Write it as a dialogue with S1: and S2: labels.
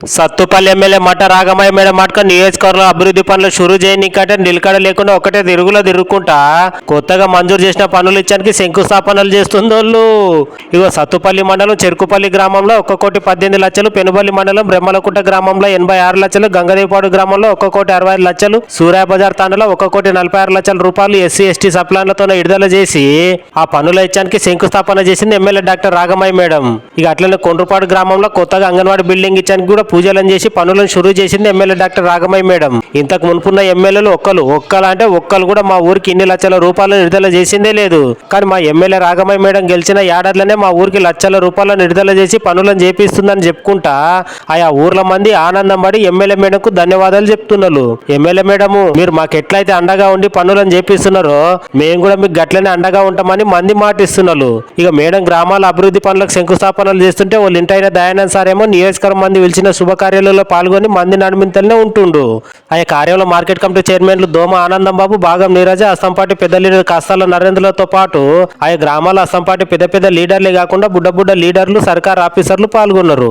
S1: Sathupalli MLA మట Ragamayi madam మటక నియోజకవర్గంలో అభివృద్ధి పనులు షురు చేయనికంటే నిలకడ లేకుండా ఒకటే తిరుగులో తిరుగుకుంటా కొత్తగా మంజూరు చేసిన పనులు ఇచ్చానికి శంకుస్థాపనలు చేస్తుందోళ్ళు. ఇగో సత్తుపల్లి మండలం చెరుకుపల్లి గ్రామంలో ఒక్క కోటి పద్దెనిమిది లక్షలు పెనుబల్లి మండలం బ్రహ్మలకుంట గ్రామంలో ఎనభై ఆరు లక్షలు గంగదేవిపాడు గ్రామంలో ఒక్క కోటి అరవై ఐదు లక్షలు సూర్యా బజార్ తాండలో ఒక్క కోటి నలభై ఆరు లక్షల రూపాయలు ఎస్సీ ఎస్టీ సప్లాన్లతో విడుదల చేసి ఆ పనుల ఇచ్చానికి శంకుస్థాపన చేసింది ఎమ్మెల్యే డాక్టర్ రాగమయ్య మేడం. ఇక అట్లనే కొండ్రపాడు గ్రామంలో కొత్తగా అంగన్వాడీ బిల్డింగ్ ఇచ్చానికి కూడా పూజలను చేసి పనులను షురూ చేసింది ఎమ్మెల్యే డాక్టర్ రాగమయ్య మేడం. ఇంతకు మునుపున్న ఎమ్మెల్యేలు ఒక్కలు. ఒక్కలు అంటే ఒక్కలు కూడా మా ఊరికి ఇన్ని లక్షల రూపాయలు విడుదల చేసిందే లేదు. కానీ మా ఎమ్మెల్యే రాగమయ్య మేడం గెలిచిన ఏడాదిలోనే మా ఊరికి లక్షల రూపాయలను విడుదల చేసి పనులను చేపిస్తుందని చెప్పుకుంటా ఆయా ఊర్ల మంది ఆనందం పడి ఎమ్మెల్యే మేడంకు ధన్యవాదాలు చెప్తున్నారు ఎమ్మెల్యే మేడము మీరు మాకు ఎట్లయితే అండగా ఉండి పనులను చేపిస్తున్నారో మేము కూడా మీకు గట్లనే అండగా ఉంటామని మంది మాటిస్తున్నారు ఇక మేడం గ్రామాల అభివృద్ధి పనులకు శంకుస్థాపనలు చేస్తుంటే వాళ్ళు ఇంటైన దయానంద్ సార్ ఏమో నియోజకవర్గం మంది పిలిచిన శుభకార్యాలలో పాల్గొని మంది నడిమింతలనే ఉంటుండు. ఆయా కార్యంలో మార్కెట్ కమిటీ చైర్మన్లు దోమ ఆనందం బాబు భాగం నీరజ అస్సంపాటి పెద్ద లీడర్ కాస్తాల నరేంద్రలతో పాటు ఆయా గ్రామాల అస్సంపాటి పెద్ద పెద్ద లీడర్లే కాకుండా బుడ్డ బుడ్డ లీడర్లు సర్కార్ ఆఫీసర్లు పాల్గొన్నారు.